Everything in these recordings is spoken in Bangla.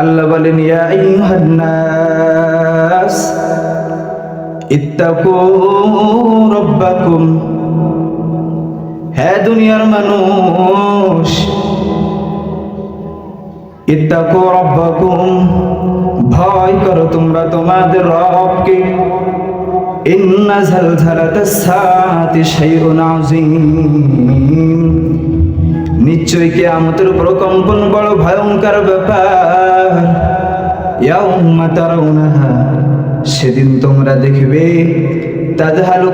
আল্লাহ বলেন, ইয়া হ্যাঁ দুনিয়ার মানুষ, ইত্তাকু ভয় করো তোমরা তোমাদের রবকে। ইন্না জালজালাতাস সাআতি শাইউন আযীম। নিশ্চয় উপর কম্পন বড় ভয়ঙ্কর ব্যাপার। সেদিন তোমরা দেখবে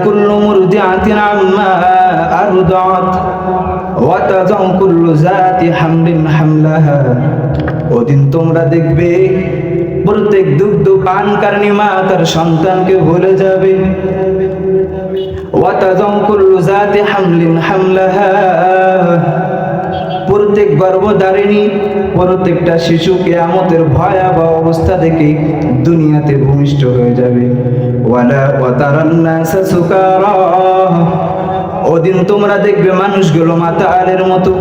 কুল্লু মুরদিআতিন আম্মা আরদাত, ওয়া তাযাউ কুল্লু যাতি হামলিন হামলাহা। ওদিন তোমরা দেখবে, প্রত্যেক দুগ্ধ পানকারী মা তার সন্তানকে ভুলে যাবে। ওয়া তাযাউ কুল্লু যাতি হামলিন হামলাহা। গর্ভধারিণী প্রত্যেকটা শিশু কেয়ামতের ভয়াবহ অবস্থা দেখে দুনিয়াতে ভূমিষ্ঠ হয়ে যাবে। ওদিন তোমরা দেখবে মানুষগুলো মাতালের মতো।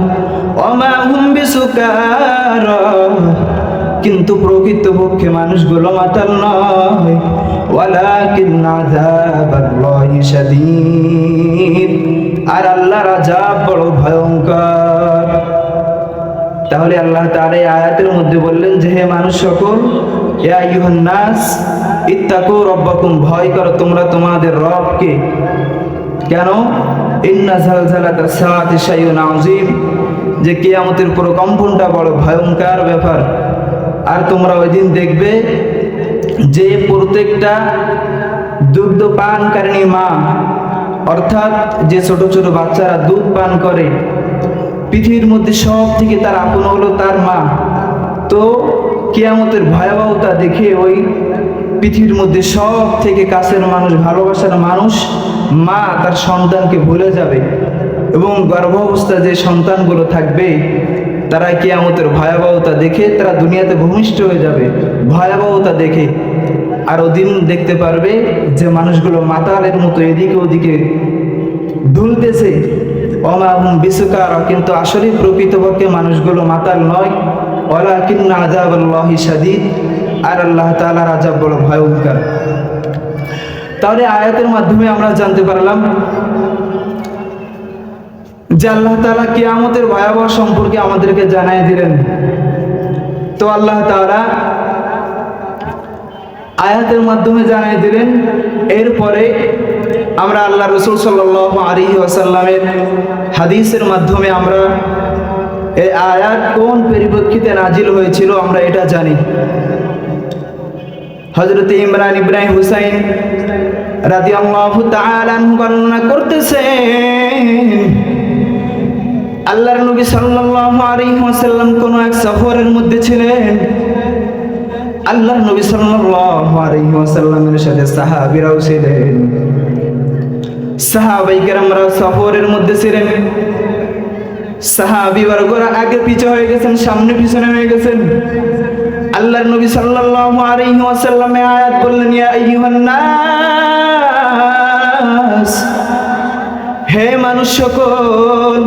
অমা কিন্তু প্রকৃতপক্ষে মানুষগুলো মাতাল নয়। ওয়ালাকিন আর আল্লাহর আযাব বড় তাহলে আল্লাহ তার এই আয়াতের মধ্যে বললেন যে, হে মানুষ সকল নাস, ইত্তাকু রাব্বাকুম, ভয় করো তোমরা তোমাদের রবকে। কেন? ইন্না জালজালাতাস সাআতি শাইউন আযীম, যে কিয়ামতের প্রকম্পনটা বড় ভয়ঙ্কর ব্যাপার। আর তোমরা ওই দিন দেখবে যে প্রত্যেকটা দুগ্ধ পানকারিণী মা, অর্থাৎ যে ছোট ছোট বাচ্চারা দুধ পান করে পৃথিবীর মধ্যে সব থেকে তার আপন হলো তার মা। তো কেয়ামতের ভয়াবহতা দেখে ওই পৃথিবীর মধ্যে সব থেকে কাছের মানুষ, ভালোবাসার মানুষ মা তার সন্তানকে ভুলে যাবে এবং গর্ভাবস্থা যে সন্তানগুলো থাকবে, তারা কিয়ামতের ভয়াবহতা দেখে তারা দুনিয়াতে ভূমিষ্ঠ হয়ে যাবে। ভয়াবহতা দেখে আর ওদিন দেখতে পারবে যে মানুষগুলো মাতালের মতো এদিকে ওদিকে ধুলতেছে অমাহুম বিসুকার, কিন্তু আসলে প্রকৃতপক্ষে মানুষগুলো মাতাল নয়। ওলা কিন্না আজাব আল্লাহ সাদিদ আর আল্লাহ তালার আজাব বড় ভয়ঙ্কর। তাহলে আয়াতের মাধ্যমে আমরা জানতে পারলাম যে আল্লাহ তালা কিয়ামতের ভয়াবহ সম্পর্কে আমাদেরকে জানাই দিলেন। তো আল্লাহ তাআলা আয়াতের মাধ্যমে জানাই দিলেন, এরপরে আমরা আল্লাহ রসুল সাল্লাহ আলী আসাল্লামের হাদিসের মাধ্যমে আমরা এই আয়াত কোন পরিপ্রেক্ষিতে নাজিল হয়েছিল আমরা এটা জানি। হজরত ইমরান ইব্রাহিম হুসাইন আল্লাহ বর্ণনা করতেছেন, আল্লাহর নবী সাল্লাল্লাহু আলাইহি ওয়াসাল্লাম কোন এক সফরের মধ্যে ছিলেন। আল্লাহর নবী সাল্লাল্লাহু আলাইহি ওয়াসাল্লামের সাথে সাহাবীরাও ছিলেন। সাহাবাই কেরামরা সফরের মধ্যে ছিলেন। সাহাবি বর্গরা আগে পিছে হয়ে গেছেন, সামনে পিছনে হয়ে গেছেন। আল্লাহর নবী সাল্লাল্লাহু আলাইহি ওয়াসাল্লামে আয়াত বললেন, ইয়া আইয়ুহান নাস, হে মানুষ সকল,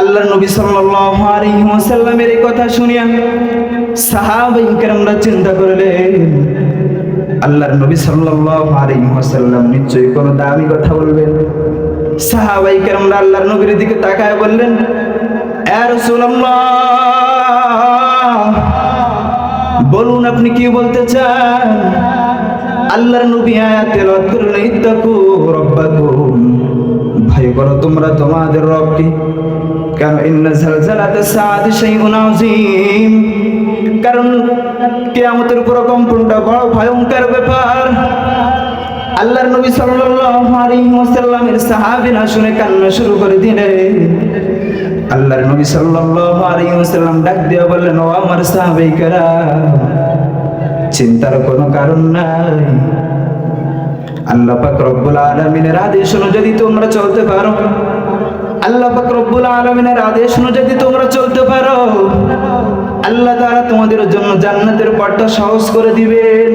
আল্লাহর নবী সাল্লাল্লাহু আলাইহি ওয়াসাল্লামের এই কথা শুনিয়া সাহাবাই কেরামরা চিন্তা করলেন আল্লাহর নবী সাল্লাল্লাহু আলাইহি ওয়াসাল্লাম নিশ্চয়ই কোনো দামি কথা বলবেন। সাহাবাই কেরামরা আল্লাহর নবীর দিকে তাকায় বললেন ইয়া রাসূলুল্লাহ, বলুন আপনি কি বলতে চান? আল্লাহর নবী আয়াত তেলাওয়াত করলেন, ইত্তাকু রাব্বাকুম। ভয় করো তোমরা তোমাদের রবকে কেন কারণ বড় ভয়ঙ্কর ব্যাপার। আল্লাহর নবী সাল্লাল্লাহু আলাইহি ওয়াসাল্লামের সাহাবীরা শুনে কান্না শুরু করে আল্লাহর নবী সাল্লাল্লাহু আলাইহি ওয়াসাল্লাম ডাক দিয়ে বললেন, ও আমার সাহাবীরা, চিন্তার কোনো কারণ নাই। আল্লাহ পাক রব্বুল আলামিনের আদেশ অনুযায়ী তোমরা চলতে পারো আল্লাহ রব্বুল আলামিনের আদেশ অনুযায়ী তোমরা চলতে পারো। আল্লাহ তারা তোমাদের জন্য জান্নাতের পথটা সহজ করে দিবেন।